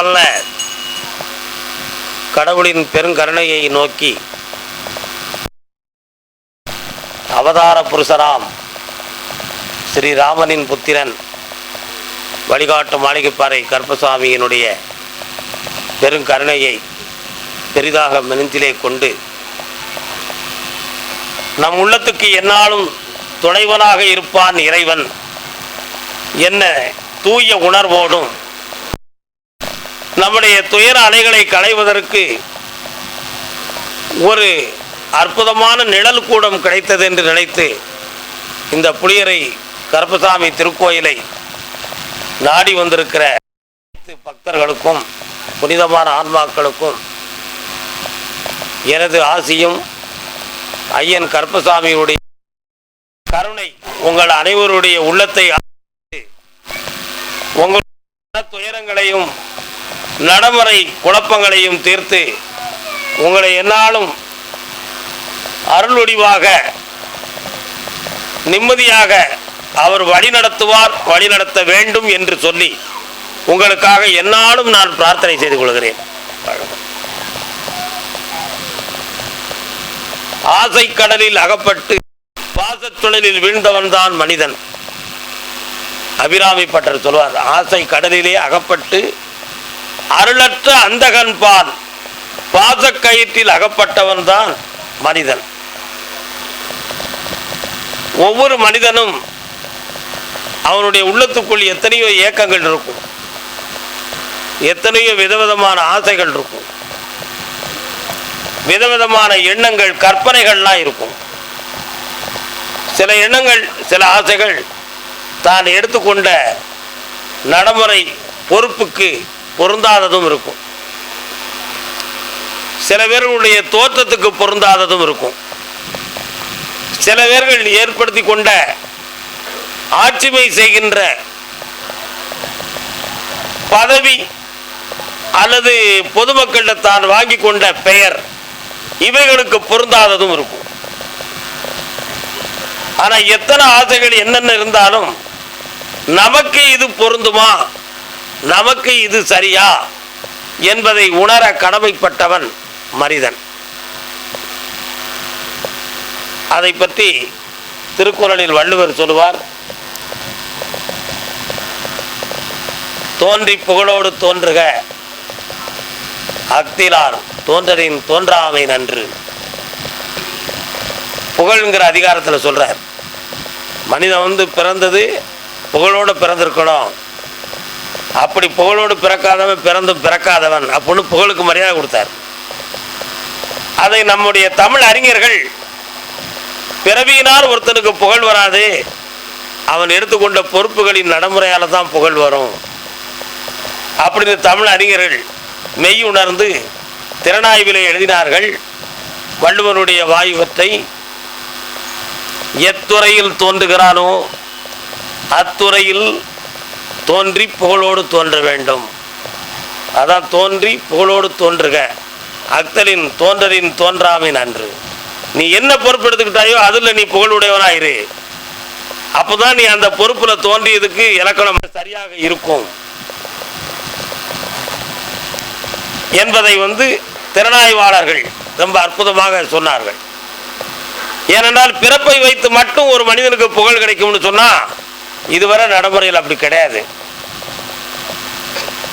வல்ல கடவுளின் பெருங்கருணையை நோக்கி. அவதார புருஷராம் ஸ்ரீராமனின் புத்திரன் வழிகாட்டு மாளிகைப்பாறை கருப்பசாமியினுடைய பெருங்கருணையை பெரிதாக மனத்திலே கொண்டு நம் உள்ளத்துக்கு என்னாலும் துணைவனாக இருப்பான் இறைவன். என்ன தூய உணர்வோடும் நம்முடைய துயர அலைகளை களைவதற்கு ஒரு அற்புதமான நிழல் கூடம் கிடைத்தது என்று நினைத்து இந்த புளியரை கருப்பசாமி திருக்கோயிலை நாடி வந்திருக்கிற அனைத்து பக்தர்களுக்கும் புனிதமான ஆன்மாக்களுக்கும் எனது ஆசியும் ஐயன் கருப்பசாமியுடைய கருணை உங்கள் அனைவருடைய உள்ளத்தை ஆழ்த்தி, உங்கள் துயரங்களையும் நடைமுறை குழப்பங்களையும் தீர்த்து உங்களை என்னாலும் அருளொடிவாக நிம்மதியாக அவர் வழிநடத்துவார் வழிநடத்த வேண்டும் என்று சொல்லி உங்களுக்காக என்னாலும் நான் பிரார்த்தனை செய்து கொள்கிறேன். ஆசை கடலில் அகப்பட்டு பாசத்துழலில் வீழ்ந்தவன் தான் மனிதன். அபிராமி பட்டர் சொல்வார் ஆசை கடலிலே அகப்பட்டு அருளற்ற அந்தகன் பால் பாசக்கயிற்றில் அகப்பட்டவன் தான் மனிதன். ஒவ்வொரு மனிதனும் அவனுடைய உள்ளத்துக்குள் எத்தனையோ ஏக்கங்கள் இருக்கும். எத்தனையோ விதவிதமான ஆசைகள் இருக்கும். விதவிதமான எண்ணங்கள் கற்பனைகள்லாம் இருக்கும். சில எண்ணங்கள் சில ஆசைகள் தான் எடுத்துக்கொண்ட நடைமுறை பொறுப்புக்கு பொருந்தாததும் இருக்கும். சில பேர்களுடைய தோற்றத்துக்கு பொருந்தாததும் இருக்கும். சில பேர்கள் ஏற்படுத்தி கொண்ட ஆட்சிமை செய்கின்ற பதவி அல்லது பொதுமக்களிடம் தான் வாங்கி கொண்ட பெயர் இவைகளுக்கு பொருந்தாததும் இருக்கும். ஆனால் எத்தனை ஆசைகள் என்னென்ன இருந்தாலும் நமக்கு இது பொருந்துமா? நமக்கு இது சரியா என்பதை உணர கடமைப்பட்டவன் மனிதன். அதை பற்றி திருக்குறளில் வள்ளுவர் சொல்லுவார் தோன்றி புகழோடு தோன்றுக அக்திலார் தோன்றலின் தோன்றாமை நன்று. புகழ்ங்கிற அதிகாரத்தில் சொல்றார் மனிதன் வந்து பிறந்தது புகழோடு பிறந்திருக்கணும். அப்படி புகழோடு பிறக்காதவன் பிறந்தும் பிறக்காதவன் அப்படின்னு புகழுக்கு மரியாதை கொடுத்தார். அதை நம்முடைய தமிழ் அறிஞர்கள் பிறவியினால் ஒருத்தனுக்கு புகழ் வராது. அவன் எடுத்துக்கொண்ட பொறுப்புகளின் நடைமுறையால் தான் புகழ் வரும். அப்படின்னு தமிழ் அறிஞர்கள் மெய் உணர்ந்து திறனாய்விலே எழுதினார்கள். வள்ளுவனுடைய வாயுவத்தை எத்துறையில் தோன்றுகிறானோ அத்துறையில் தோன்றி புகழோடு தோன்ற வேண்டும். அதான் தோன்றி புகழோடு தோன்றுக. அக்தலின் தோன்றரின் தோன்றாமை நன்று. நீ என்ன பொறுப்பு எடுத்துக்கிட்டாயோ அதில் நீ புகழுடையவனாயிரு அப்போதான் நீ அந்த பொறுப்பில் தோன்றியதுக்கு இலக்கணம் சரியாக இருக்கும். என்பதை வந்து திறனாய்வாளர்கள் ரொம்ப அற்புதமாக சொன்னார்கள். ஏனென்றால் பிறப்பை வைத்து மட்டும் ஒரு மனிதனுக்கு புகழ் கிடைக்கும்னு சொன்னால் இதுவரை நடைமுறையில் அப்படி கிடையாது.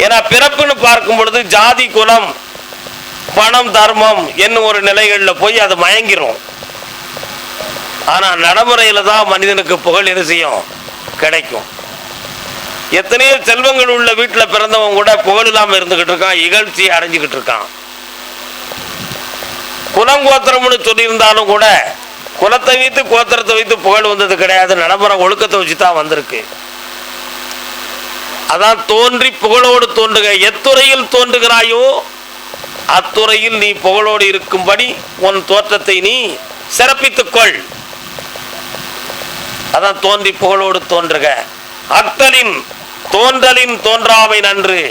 ஏன்னா பிறப்புன்னு பார்க்கும் பொழுது ஜாதி குலம் பணம் தர்மம் என்னும் ஒரு நிலைகளில் போய் அது மயங்கிரும். ஆனா நடைமுறையில தான் மனிதனுக்கு புகழ் என்ன செய்யும் கிடைக்கும். எத்தனையோ செல்வங்கள் உள்ள வீட்டில் பிறந்தவன் கூட புகழ் இல்லாமல் இருந்துகிட்டு இருக்கான் இகழ்ச்சியை அடைஞ்சிக்கிட்டு இருக்கான். குலம் கோத்திரம்னு சொல்லியிருந்தாலும் கூட குலத்தை வைத்து கோத்திரத்தை வைத்து புகழ் வந்தது கிடையாது. நடைமுறை ஒழுக்கத்தை வச்சு தான் வந்திருக்கு. அதான் தோன்றி புகழோடு தோன்றுக. எத்துறையில் தோன்றுகிறாயோ அத்துறையில் நீ புகழோடு இருக்கும்படி உன் தோற்றத்தை நீ சிறப்பித்துக்கொள். அதான் தோன்றி புகழோடு தோன்றுக. அக்தலின் தோன்றலின் தோன்றாமை நன்று.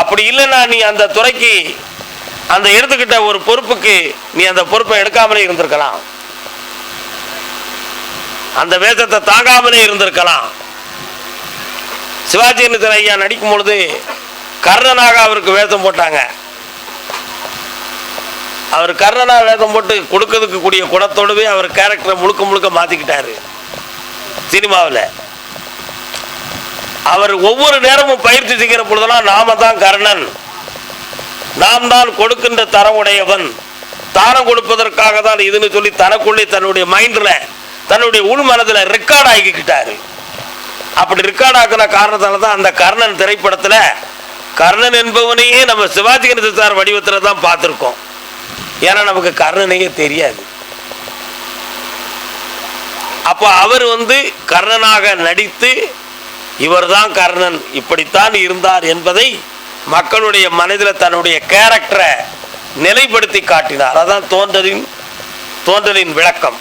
அப்படி இல்லைன்னா நீ அந்த துறைக்கு அந்த எடுத்துக்கிட்ட ஒரு பொறுப்புக்கு நீ அந்த பொறுப்பை எடுக்காமலே இருந்திருக்கலாம். அந்த வேதத்தை தாங்காமலே இருந்திருக்கலாம். சிவாஜி கணேசன் ஐயா நடிக்கும் பொழுது கர்ணனாக அவருக்கு வேஷம் போட்டாங்க. அவர் கர்ணனா வேஷம் போட்டு கொடுக்கறதுக்கு கூடிய குணத்தோடவே அவர் கேரக்டரை முழுக்க முழுக்க மாற்றிக்கிட்டாரு சினிமாவில். அவர் ஒவ்வொரு நேரமும் பயிற்சி செய்கிற பொழுதெல்லாம் நாம தான் கர்ணன். நாம் தான் கொடுக்கின்ற தரமுடையவன் தானம் கொடுப்பதற்காக தான் இதுன்னு சொல்லி தனக்குள்ளே தன்னுடைய மைண்டில் தன்னுடைய உள் மனதில் ரெக்கார்ட் ஆகிக்கிட்டாரு. அப்படி ரெக்கார்ட் ஆக்கின காரணத்தால தான் அந்த கர்ணன் திரைப்படத்தில் கர்ணன் என்பவனையே நம்ம சிவாஜி கணேசன் வடிவத்தில் தான் பார்த்துருக்கோம். ஏன்னா நமக்கு கர்ணனையே தெரியாது. அப்போ அவர் வந்து கர்ணனாக நடித்து இவர்தான் கர்ணன். இப்படித்தான் இருந்தார் என்பதை மக்களுடைய மனதில் தன்னுடைய கேரக்டரை நிலைப்படுத்தி காட்டினார். அதான் தோன்றலின் தோன்றலின் விளக்கம்.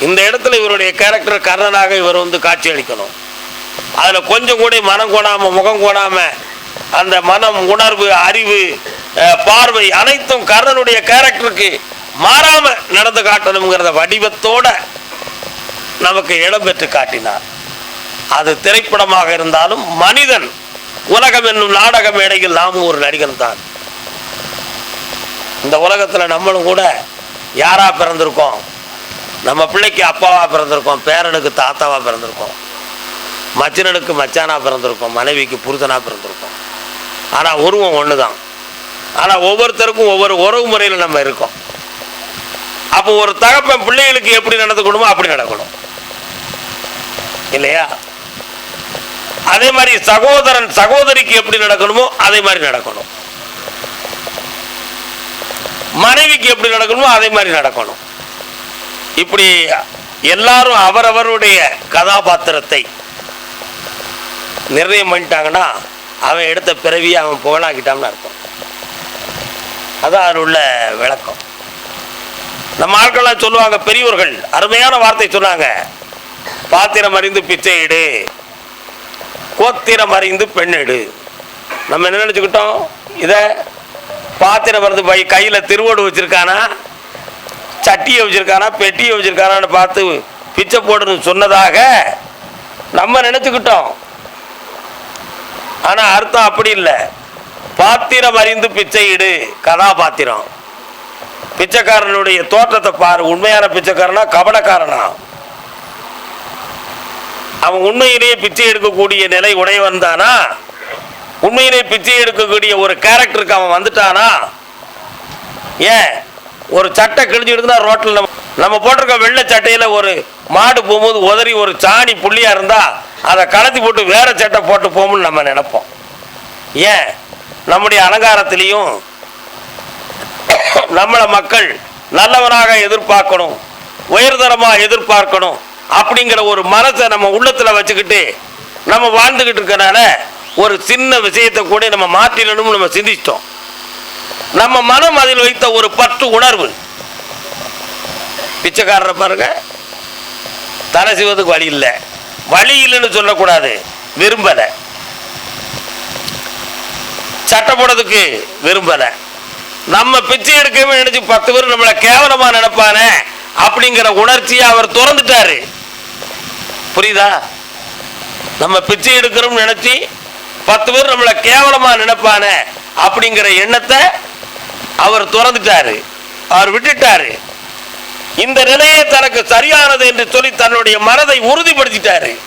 இந்த இடத்துல இவருடைய கேரக்டர் கர்ணனாக இவர் வந்து காட்சி அளிக்கணும் அதில் கொஞ்சம் கூட மனம் கோணாம முகம் கோடாமல் அந்த மனம் உணர்வு அறிவு பார்வை அனைத்தும் கர்ணனுடைய கேரக்டருக்கு மாறாமல் நடந்து காட்டணுங்கிறத வடிவத்தோட நமக்கு இடம் பெற்று காட்டினார். அது திரைப்படமாக இருந்தாலும் மனிதன் உலகம் என்னும் நாடக மேடையில் நாமும் ஒரு நடிகன் தான். இந்த உலகத்தில் நம்மளும் கூட யாராக பிறந்திருக்கோம்? நம்ம பிள்ளைக்கு அப்பாவாக பிறந்திருக்கோம் பேரனுக்கு தாத்தாவாக பிறந்திருக்கோம் மச்சனனுக்கு மச்சானாக பிறந்திருக்கோம் மனைவிக்கு புருஷனா பிறந்திருக்கோம். ஆனால் உருவம் ஒன்று தான் ஆனால் ஒவ்வொருத்தருக்கும் ஒவ்வொரு உறவு முறையில் நம்ம இருக்கோம். அப்போ ஒரு தகப்பன் பிள்ளைகளுக்கு எப்படி நடந்துக்கணுமோ அப்படி நடக்கணும். இல்லையா? அதே மாதிரி சகோதரன் சகோதரிக்கு எப்படி நடக்கணுமோ அதே மாதிரி நடக்கணும். மனைவிக்கு எப்படி நடக்கணுமோ அதே மாதிரி நடக்கணும். இப்படி எல்லாரும் அவரவருடைய கதாபாத்திரத்தை நிர்ணயம் பண்ணிட்டாங்கன்னா அவன் எடுத்த பிறவியை அவன் புகழாக்கிட்டான்னு அர்த்தம். அதான் அதில் உள்ள விளக்கம். நம்ம ஆட்கள்லாம் சொல்லுவாங்க பெரியவர்கள் அருமையான வார்த்தை சொன்னாங்க பாத்திரம் அறிந்து பிச்சை கோத்திரம் அறிந்து பெண்ணிடு நம்ம என்ன நினச்சிக்கிட்டோம்? இதை பாத்திரம் வருது பை கையில் திருவோடு வச்சுருக்கானா? சட்டியை வச்சிருக்கானா பெட்டியை வச்சிருக்கானான்னு பார்த்து பிச்சை போடுன்னு சொன்னதாக நம்ம நினச்சிக்கிட்டோம். ஆனால் அர்த்தம் அப்படி இல்லை. பாத்திரம் அறிந்து பிச்சை இடு கதாபாத்திரம். பிச்சைக்காரனுடைய தோற்றத்தை பாரு உண்மையான பிச்சைக்காரனா கபடக்காரனா அவன் உண்மையிலேயே பிச்சை எடுக்கக்கூடிய நிலை உடையவன் தானா உண்மையிலேயே பிச்சை எடுக்கக்கூடிய ஒரு கேரக்டருக்கு அவன் வந்துட்டானா? ஏன்? ஒரு சட்டை கிழிஞ்சு ரோட்டில் நம்ம நம்ம போட்டிருக்க வெள்ளை சட்டையில் ஒரு மாடு போகும்போது உதறி ஒரு சாணி புள்ளியாக இருந்தால் அதை கலத்தி போட்டு வேறு சட்டை போட்டு போகும்னு நம்ம நினைப்போம். ஏன்? நம்முடைய அலங்காரத்திலையும் நம்மளை மக்கள் நல்லவனாக எதிர்பார்க்கணும் உயர்தரமாக எதிர்பார்க்கணும் அப்படிங்கிற ஒரு மனசை நம்ம உள்ளத்தில் வச்சுக்கிட்டு நம்ம வாழ்ந்துக்கிட்டு இருக்கனால ஒரு சின்ன விஷயத்தை கூட நம்ம மாற்றிடணும்னு நம்ம சிந்திச்சிட்டோம். நம்ம மனம் அதில் வைத்த ஒரு பற்று உணர்வு. பிச்சைக்காரரை பாருங்க. தலை செய்வதுக்கு வழி இல்லை. வழி இல்லைன்னு சொல்லக்கூடாது. விரும்பலை. சட்டை போடுறதுக்கு விரும்பலை. நம்ம பிச்சை எடுக்கவே நினைச்சு பத்து பேர் நம்மளை கேவலமா நினைப்பானே அப்படிங்கிற உணர்ச்சியை அவர் திறந்துட்டாரு. புரியுதா? நம்ம பிச்சை எடுக்கிறோம்னு நினைச்சு பத்து பேர் நம்மளை கேவலமா நினைப்பானே அப்படிங்கிற எண்ணத்தை அவர் துறந்துட்டாரு. அவர் விட்டுட்டாரு. இந்த நிலையே தனக்கு சரியானது என்று சொல்லி தன்னுடைய மனதை உறுதிப்படுத்திட்டாரு.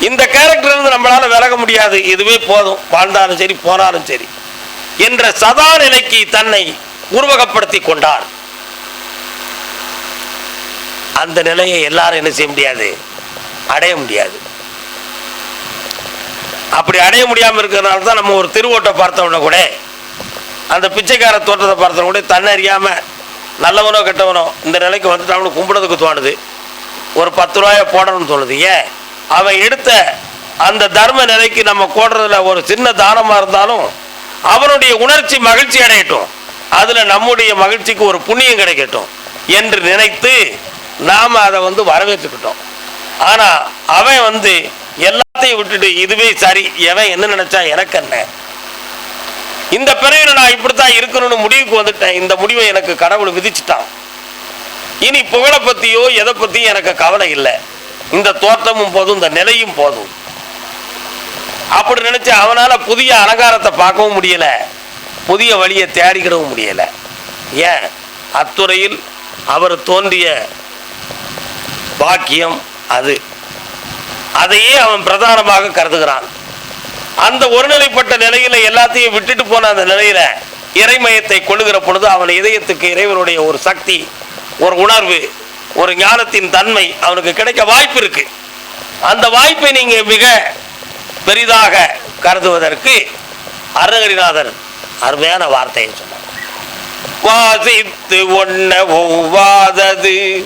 இந்த கேரக்டர் இருந்து நம்மளால விலக முடியாது. இதுவே போதும். வாழ்ந்தாலும் சரி போனாலும் சரி என்ற சதா நிலைக்கு தன்னை உருவகப்படுத்தி கொண்டார். அந்த நிலையை எல்லாரும் என்ன செய்ய முடியாது? அடைய முடியாது. அப்படி அடைய முடியாமல் இருக்கிறதுனால தான் நம்ம ஒரு திருவோட்டை பார்த்தோம்னா கூட அந்த பிச்சைக்கார தோட்டத்தை பார்த்தோம் கூட தன்னறியாமல் நல்லவனோ கெட்டவனோ இந்த நிலைக்கு வந்துட்டு அவனுக்கு கும்பிடுறதுக்கு தோணுது. ஒரு பத்து ரூபாயை போடணும்னு தோணுது. ஏன்? அவன் எடுத்த அந்த தர்ம நிலைக்கு நம்ம போடுறதுல ஒரு சின்ன தானமாக இருந்தாலும் அவனுடைய உணர்ச்சி மகிழ்ச்சி அடையட்டும். அதில் நம்முடைய மகிழ்ச்சிக்கு ஒரு புண்ணியம் கிடைக்கட்டும் என்று நினைத்து நாம் அதை வந்து வரவேற்றுக்கிட்டோம். ஆனால் அவன் வந்து எல்லாத்தையும் விட்டுட்டு இதுவே சரி எவன் என்ன நினைச்சா எனக்கு என்ன? இந்த பிறகு நான் இப்படித்தான் இருக்கணும்னு முடிவுக்கு வந்துட்டேன். இந்த முடிவை எனக்கு கடவுள் விதிச்சிட்டான். இனி புகழை பத்தியோ எதை பத்தியும் எனக்கு கவலை இல்லை. இந்த தோற்றமும் போதும் இந்த நிலையும் போதும். அப்படி நினைச்சு அவனால புதிய அலங்காரத்தை பார்க்கவும் முடியல. புதிய வழியை தேடிக்கிடவும் முடியல. ஏன்? அத்துறையில் அவர் தோன்றிய பாக்கியம் அது. அதையே அவன் பிரதானமாக கருதுகிறான். அந்த ஒருநிலைப்பட்ட நிலையில எல்லாத்தையும் விட்டுட்டு போன அந்த நிலையில இறைமயத்தை கொள்ளுகிற பொழுது அவன் இதயத்துக்கு இறைவனுடைய ஒரு சக்தி ஒரு உணர்வு ஒரு ஞானத்தின் தன்மை அவனுக்கு கிடைக்க வாய்ப்பு இருக்கு. அந்த வாய்ப்பை நீங்க மிக பெரிதாக கருதுவதற்கு அருணகிரிநாதர் அருமையான வார்த்தையை சொன்னார். வாசித்து ஒன்ன ஒவ்வாதது.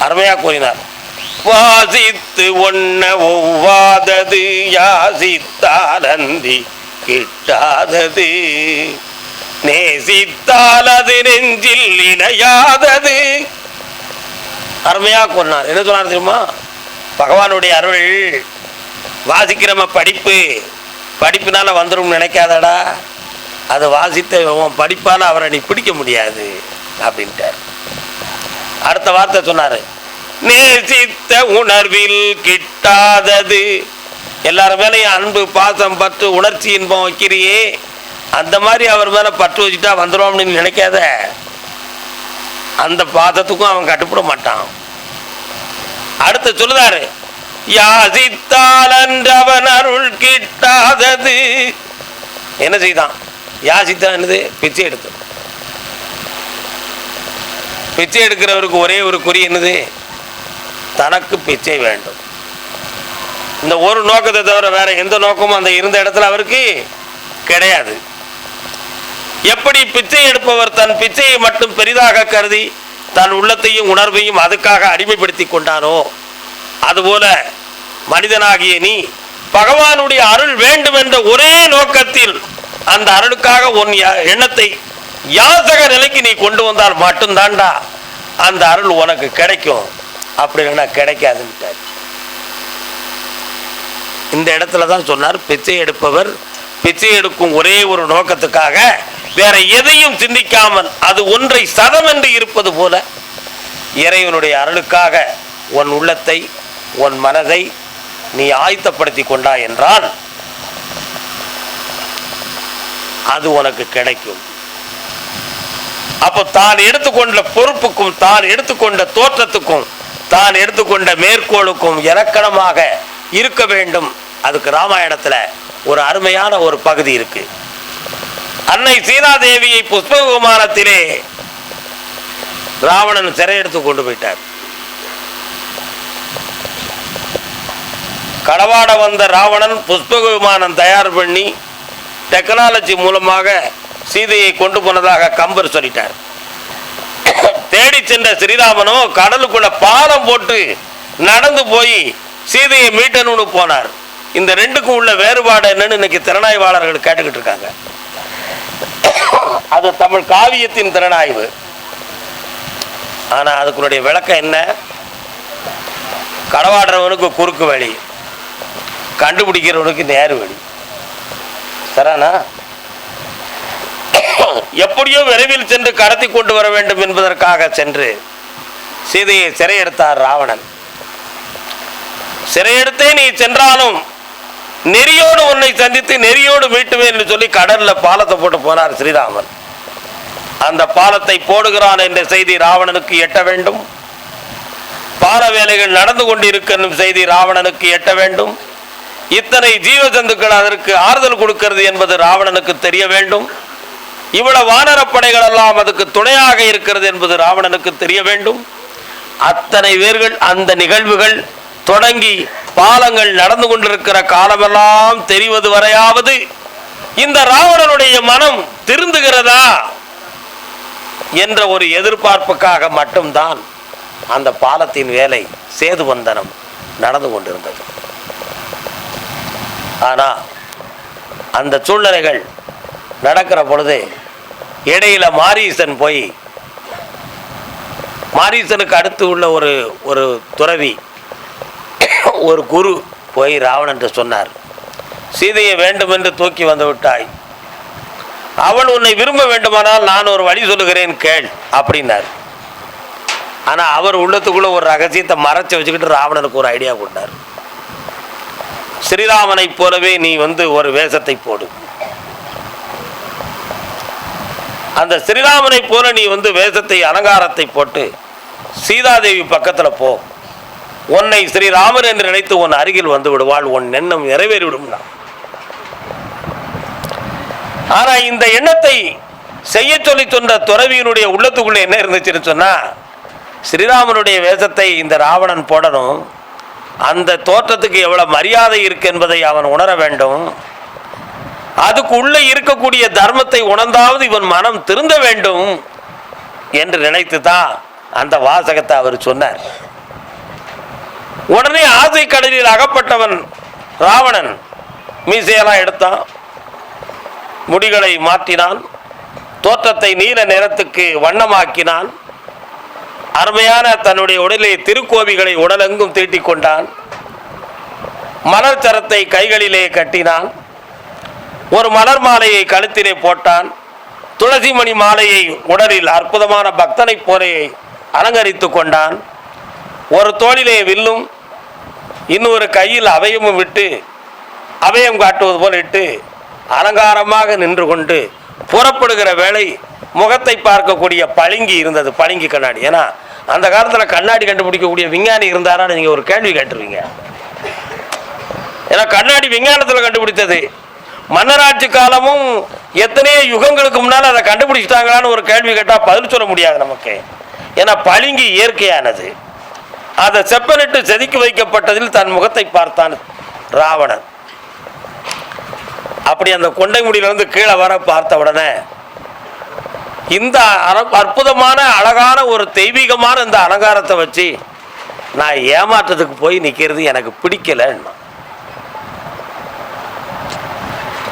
அருமையா கூறினார். வாசித்து ஒன்ன ஒவ்வாதது யாசித்தாலந்தி கிட்டாதது. நேசித்தால் அது நெஞ்சில் இணையாதது. அருமையா கொன்னார் என்ன சொன்னார் தெரியுமா? பகவானுடைய அருள் வாசிக்கிறம படிப்பு படிப்பினால வந்துடும் நினைக்காதடா. அதை வாசித்த உன் படிப்பால அவரை நீ பிடிக்க முடியாது அப்படின்ட்டார். அடுத்த வார்த்தை சொன்னாரு நேசித்த உணர்வில் கிட்டாதது. எல்லார் மேலேயும் அன்பு பாசம் பற்று உணர்ச்சி இன்பம் வைக்கிறியே. அந்த மாதிரி அவர் மேல பற்று வச்சுட்டா வந்துடும் நினைக்காத. அந்த பாதத்துக்கும் அவன் கட்டுப்பட மாட்டான். அடுத்து சொல்லுதாரு. யாசித்தாலன்றவன் அருள் கிட்டாதது. என்ன செய்தான்? யாசித்தான் என்னது? பிச்சை எடுத்து. பிச்சை எடுக்கிறவருக்கு ஒரே ஒரு குறி என்னது? தனக்கு பிச்சை வேண்டும். இந்த ஒரு நோக்கத்தை தவிர வேற எந்த நோக்கமும் அந்த இருந்த இடத்துல அவருக்கு கிடையாது. எப்படி பிச்சை எடுப்பவர் தன் பிச்சையை மட்டும் பெரிதாக கருதி தன் உள்ளத்தையும் உணர்வையும் அதுக்காக அடிமைப்படுத்தி கொண்டானோ அதுபோல மனிதனாகிய நீ பகவானுடைய அருள் வேண்டும் என்ற ஒரே நோக்கத்தில் அந்த அருளுக்காக உன் யா- எண்ணத்தை யாசக நிலைக்கு நீ கொண்டு வந்தால் மட்டும்தான்டா அந்த அருள் உனக்கு கிடைக்கும். அப்படி இல்லைன்னா கிடைக்காதுன்ட்டார். இந்த இடத்துல தான் சொன்னார் பிச்சை எடுப்பவர் பிச்சை எடுக்கும் ஒரே ஒரு நோக்கத்துக்காக வேற எதையும் சிந்திக்காமல் அது ஒன்றை சதம் என்று இருப்பது போல இறைவனுடைய அருளுக்காக உன் உள்ளத்தை உன் மனதை நீ ஆயத்தப்படுத்தி கொண்டாய் என்றால் அது உனக்கு கிடைக்கும். அப்போ தான் எடுத்துக்கொண்ட பொறுப்புக்கும் தான் எடுத்துக்கொண்ட தோற்றத்துக்கும் தான் எடுத்துக்கொண்ட மேற்கோளுக்கும் இலக்கணமாக இருக்க வேண்டும். அதுக்கு ராமாயணத்தில் ஒரு அருமையான ஒரு பகுதி இருக்கு. அன்னை சீதாதேவியை புஷ்ப விமானத்திலே ராவணன் சிறையெடுத்து கொண்டு போயிட்டார். களவாட வந்த ராவணன் புஷ்பக விமானம் தயார் பண்ணி டெக்னாலஜி மூலமாக சீதையை கொண்டு போனதாக கம்பர் சொல்லிட்டார். தேடி சென்ற ஸ்ரீராமனோ கடலுக்குள்ள பால போட்டு நடந்து போய் சீதையை மீட்டணும்னு போனார். இந்த ரெண்டுக்கும் உள்ள வேறுபாடு என்னன்னு இன்னைக்கு திறனாய்வாளர்கள் கேட்டுக்கிட்டு இருக்காங்க. அது தமிழ் காவியத்தின் திறனாய்வு. ஆனா அதுக்குடைய விளக்கம் என்ன? களவாடுறவனுக்கு குறுக்கு வழி. கண்டுபிடிக்கிறவனுக்கு நேரு வழி. சரானா? எப்படியோ விரைவில் சென்று கடத்தி கொண்டு வர வேண்டும் என்பதற்காக சென்று சீதையை சிறையெடுத்தார் ராவணன். சிறையெடுத்தே நீ சென்றாலும் நெறியோடு உன்னை சந்தித்து நெறியோடு மீட்டுவேன் என்று சொல்லி கடல்ல பாலத்தை போட்டு போனார் ஸ்ரீராமன் அந்த பாலத்தை போடுகிறான் என்ற செய்தி ராவணனுக்கு எட்ட வேண்டும். பால வேலைகள் நடந்து கொண்டிருக்கும் செய்தி ராவணனுக்கு எட்ட வேண்டும். இத்தனை ஜீவஜந்துக்கள் அதற்கு ஆறுதல் கொடுக்கிறது என்பது ராவணனுக்கு தெரிய வேண்டும். இவ்வளவு வானரப்படைகள் எல்லாம் அதுக்கு துணையாக இருக்கிறது என்பது ராவணனுக்கு தெரிய வேண்டும். அத்தனை பேர்கள் அந்த நிகழ்வுகள் தொடங்கி பாலங்கள் நடந்து கொண்டிருக்கிற காலமெல்லாம் தெரிவது வரையாவது இந்த ராவணனுடைய மனம் திருந்துகிறதா என்ற ஒரு எதிர்பார்ப்புக்காக மட்டும்தான் அந்த பாலத்தின் வேலை சேது வந்தனம் நடந்து கொண்டிருந்தது. ஆனால் அந்த சூழ்நிலைகள் நடக்கிற பொழுது இடையில மாரீசன் போய் மாரீசனுக்கு அடுத்து உள்ள ஒரு ஒரு துறவி ஒரு குரு போய் ராவணன்ட்டு சொன்னார் சீதையை வேண்டும் என்று தூக்கி வந்து விட்டாய். அவள் உன்னை விரும்ப வேண்டுமானால் நான் ஒரு வழி சொல்லுகிறேன் கேள் அப்படின்னார். ஆனால் அவர் உள்ளத்துக்குள்ள ஒரு ரகசியத்தை மறைச்சி வச்சுக்கிட்டு ராவணனுக்கு ஒரு ஐடியா கொடுத்தார். ஸ்ரீராமனைப் போலவே நீ வந்து ஒரு வேஷத்தை போடு. அந்த ஸ்ரீராமனைப் போல நீ வந்து வேஷத்தை அலங்காரத்தை போட்டு சீதாதேவி பக்கத்தில் போ. உன்னை ஸ்ரீராமர் என்று நினைத்து உன் அருகில் வந்து விடுவாள். உன் எண்ணம் நிறைவேறிவிடும் ஆனா இந்த எண்ணத்தை செய்ய சொல்லி சொன்ன துறவியினுடைய உள்ளத்துக்குள்ளே என்ன இருந்துச்சுன்னு சொன்னா ஸ்ரீராமனுடைய வேஷத்தை இந்த ராவணன் போடணும். அந்த தோற்றத்துக்கு எவ்வளவு மரியாதை இருக்கு என்பதை அவன் உணர வேண்டும். அதுக்கு உள்ளே இருக்கக்கூடிய தர்மத்தை உணர்ந்தாவது இவன் மனம் திருந்த வேண்டும் என்று நினைத்து தான் அந்த வாசகத்தை அவர் சொன்னார். உடனே ஆசை கடலில் அகப்பட்டவன் ராவணன் மீசையெல்லாம் எடுத்தான். முடிகளை மாற்றினான். தோற்றத்தை நீல நிறத்துக்கு வண்ணமாக்கினான். அருமையான தன்னுடைய உடலை திருக்கோவிகளை உடலெங்கும் தீட்டிக் கொண்டான். மலர் சரத்தை கைகளிலே கட்டினான். ஒரு மலர் மாலையை கழுத்திலே போட்டான். துளசிமணி மாலையை உடலில் அற்புதமான பக்தனைப் போலே அலங்கரித்து கொண்டான். ஒரு தோளிலே வில்லும் இன்னொரு கையில் அவையமும் விட்டு அவயம் காட்டுவது போல் இட்டு அலங்காரமாக நின்று கொண்டு புறப்படுகிற வேளை முகத்தை பார்க்கக்கூடிய பளிங்கி இருந்தது பளிங்கி கண்ணாடி. ஏன்னா அந்த காலத்தில் கண்ணாடி கண்டுபிடிக்கக்கூடிய விஞ்ஞானி இருந்தாரான்னு நீங்கள் ஒரு கேள்வி கேட்டுருவீங்க. ஏன்னா கண்ணாடி விஞ்ஞானத்தில் கண்டுபிடித்தது. மன்னராட்சி காலமும் எத்தனையோ யுகங்களுக்கு முன்னால் அதை கண்டுபிடிச்சிட்டாங்களான்னு ஒரு கேள்வி கேட்டால் பதில் சொல்ல முடியாது நமக்கு. ஏன்னா பளிங்கு இயற்கையானது. அதை செப்பனிட்டு செதுக்கி வைக்கப்பட்டதில் தன் முகத்தை பார்த்தான் ராவணன். அப்படி அந்த கொண்டை முடியிலிருந்து கீழே வர பார்த்த உடனே இந்த அற்புதமான அழகான ஒரு தெய்வீகமான இந்த அலங்காரத்தை வச்சு நான் ஏமாற்றத்துக்கு போய் நிற்கிறது எனக்கு பிடிக்கலன்னா.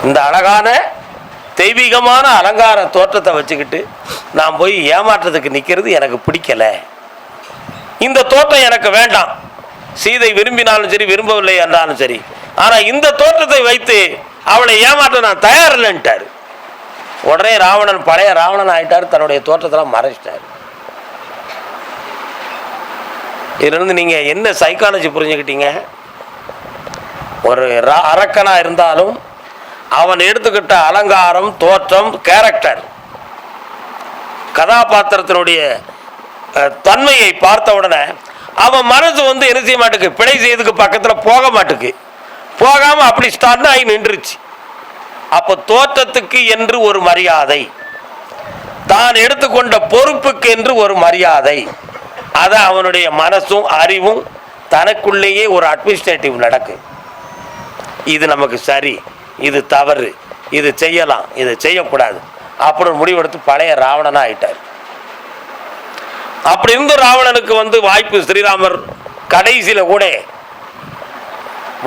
இந்த அழகான தெய்வீகமான அலங்கார தோற்றத்தை வச்சுக்கிட்டு நான் போய் ஏமாற்றத்துக்கு நிற்கிறது எனக்கு பிடிக்கல. இந்த தோற்றம் எனக்கு வேண்டாம். சீதை விரும்பினாலும் சரி விரும்பவில்லை என்றாலும் சரி. ஆனால் இந்த தோற்றத்தை வைத்து அவளை ஏமாற்ற நான் தயாரில்லைன்ட்டார். உடனே ராவணன் பழைய ராவணன் ஆயிட்டார் தன்னுடைய தோற்றத்தெல்லாம் மறைச்சிட்டார். இதுலேருந்து நீங்கள் என்ன சைக்காலஜி புரிஞ்சுக்கிட்டீங்க? ஒரு அரக்கனாக இருந்தாலும் அவன் எடுத்துக்கிட்ட அலங்காரம் தோற்றம் கேரக்டர் கதாபாத்திரத்தினுடைய தன்மையை பார்த்த உடனே அவன் மனசு வந்து என்ன செய்ய மாட்டுக்கு? பிழை செய்யறதுக்கு பக்கத்தில் போக மாட்டுக்கு. போகாமல் அப்படி ஸ்டார்ட் ஆகி நின்றுச்சு. அப்போ தோற்றத்துக்கு என்று ஒரு மரியாதை. தான் எடுத்துக்கொண்ட பொறுப்புக்கு என்று ஒரு மரியாதை. அதை அவனுடைய மனசும் அறிவும் தனக்குள்ளேயே ஒரு அட்மினிஸ்ட்ரேட்டிவ் நடக்கு. இது நமக்கு சரி. இது தவறு இது செய்யலாம் இது செய்யக்கூடாது. அப்படின்னு முடிவெடுத்து பழைய ராவணனாக ஆயிட்டார். அப்படி இருந்த ராவணனுக்கு வந்து வாய்ப்பு ஸ்ரீராமர் கடைசியில் கூட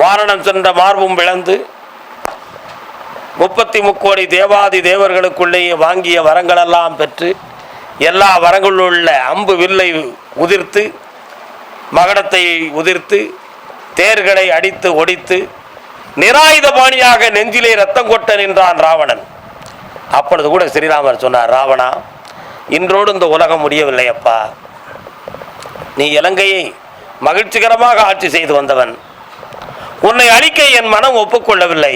வாரணம் சென்ற மார்பும் விளந்து முப்பத்தி முக்கோடி தேவாதி தேவர்களுக்குள்ளேயே வாங்கிய வரங்களெல்லாம் பெற்று எல்லா வரங்களுள்ள உள்ள அம்பு வில்லை உதிர்த்து மகடத்தை உதிர்த்து தேர்களை அடித்து ஒடித்து நிராயுதபாணியாக நெஞ்சிலே ரத்தம் கொட்ட நின்றான் ராவணன். அப்பொழுது கூட ஸ்ரீராமர் சொன்னார் ராவணா இன்றோடு இந்த உலகம் முடியவில்லை அப்பா நீ இலங்கையை மகிழ்ச்சிகரமாக ஆட்சி செய்து வந்தவன். உன்னை அழிக்க என் மனம் ஒப்புக்கொள்ளவில்லை.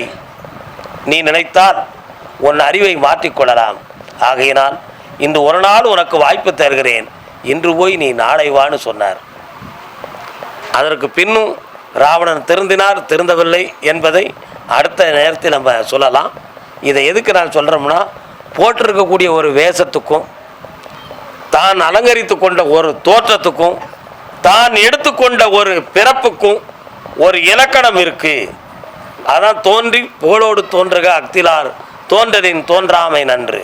நீ நினைத்தால் உன் அறிவை மாற்றிக்கொள்ளலாம். ஆகையினால் இன்று ஒரு நாள் உனக்கு வாய்ப்பு தருகிறேன். இன்று போய் நீ நாளை வான்னு சொன்னார். அதற்கு பின்னும் ராவணன் திருந்தினார் திருந்தவில்லை என்பதை அடுத்த நேரத்தில் நம்ம சொல்லலாம். இதை எதுக்கு நான் சொல்கிறோம்னா போட்டிருக்கக்கூடிய ஒரு வேஷத்துக்கும் தான் அலங்கரித்து கொண்ட ஒரு தோற்றத்துக்கும் தான் எடுத்துக்கொண்ட ஒரு பிறப்புக்கும் ஒரு இலக்கணம் இருக்குது அதான் தோன்றி புகழோடு தோன்றுக அக்திலார் தோன்றதின் தோன்றாமை நன்று.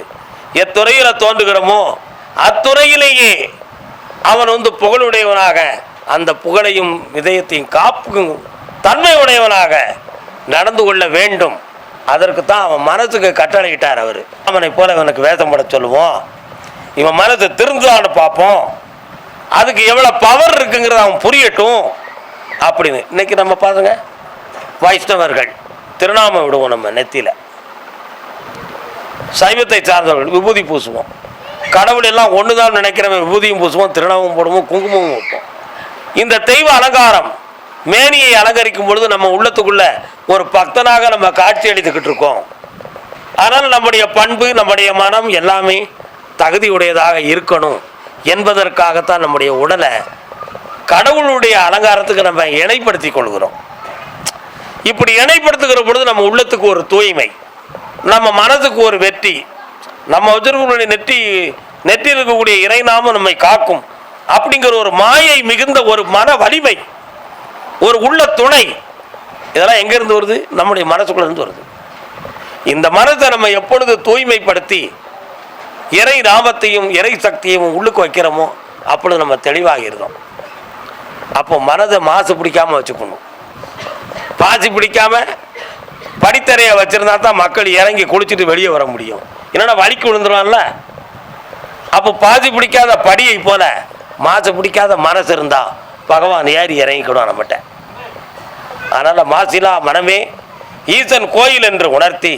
எத்துறையில் தோன்றுகிறோமோ அத்துறையிலேயே அவன் வந்து புகழுடையவனாக அந்த புகழையும் இதயத்தையும் காப்புக்கும் தன்மை உடையவனாக நடந்து கொள்ள வேண்டும். அதற்கு தான் அவன் மனசுக்கு கட்டளையிட்டார் அவர். அவனை போல இவனுக்கு வேதம் பட சொல்லுவோம். இவன் மனசை திருந்தான்னு பார்ப்போம். அதுக்கு எவ்வளோ பவர் இருக்குங்கிறத அவன் புரியட்டும். அப்படின்னு. இன்னைக்கு நம்ம பாருங்க வைஷ்ணவர்கள் திருநாமம் விடுவோம் நம்ம நெத்தியில். சைவத்தை சார்ந்தவர்கள் விபூதி பூசுவோம். கடவுள் எல்லாம் ஒன்று தான் நினைக்கிறவன் விபூதியும் பூசுவோம் திருநாமம் போடுவோம் குங்குமமும் வைப்போம். இந்த தெய்வ அலங்காரம் மேனியை அலங்கரிக்கும் பொழுது நம்ம உள்ளத்துக்குள்ள ஒரு பக்தனாக நம்ம காட்சி அளித்துக்கிட்டு இருக்கோம். அதனால் நம்முடைய பண்பு நம்முடைய மனம் எல்லாமே தகுதியுடையதாக இருக்கணும் என்பதற்காகத்தான் நம்முடைய உடலை கடவுளுடைய அலங்காரத்துக்கு நம்ம இணைப்படுத்தி கொள்கிறோம். இப்படி இணைப்படுத்துகிற பொழுது நம்ம உள்ளத்துக்கு ஒரு தூய்மை நம்ம மனதுக்கு ஒரு வெற்றி நம்ம வச்சிருக்கக்கூடிய நெற்றி நெற்றியில் இருக்கக்கூடிய இறைநாமம் நம்மை காக்கும். அப்படிங்கிற ஒரு மாயை மிகுந்த ஒரு மன வலிமை ஒரு உள்ள துணை இதெல்லாம் எங்கேருந்து வருது? நம்முடைய மனசுக்குள்ள இருந்து வருது. இந்த மனதை நம்ம எப்பொழுது தூய்மைப்படுத்தி இறை நாமத்தையும் இறை சக்தியையும் உள்ளுக்கு வைக்கிறோமோ அப்பொழுது நம்ம தெளிவாகிருந்தோம் அப்போ மனதை மாசு பிடிக்காம வச்சுக்கணும். பாசி பிடிக்காம படித்தறையை வச்சுருந்தா தான் மக்கள் இறங்கி குளிச்சுட்டு வெளியே வர முடியும். என்னென்னா வலிக்கு விழுந்துருவான்ல? அப்போ பாசி பிடிக்காத படியை போல மாசு பிடிக்காத மனசு இருந்தால் பகவான் ஏறி இறங்கிக்கிடுவான் நம்மகிட்ட. அதனால் மாசிலா மனமே ஈசன் கோயில் என்று உணர்த்தி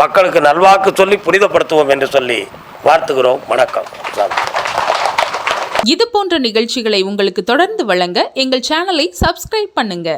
மக்களுக்கு நல்வாக்கு சொல்லி புனிதப்படுத்துவோம் என்று சொல்லி வாழ்த்துகிறோம். வணக்கம். இது போன்ற நிகழ்ச்சிகளை உங்களுக்கு தொடர்ந்து வழங்க எங்கள் சேனலை சப்ஸ்கிரைப் பண்ணுங்க.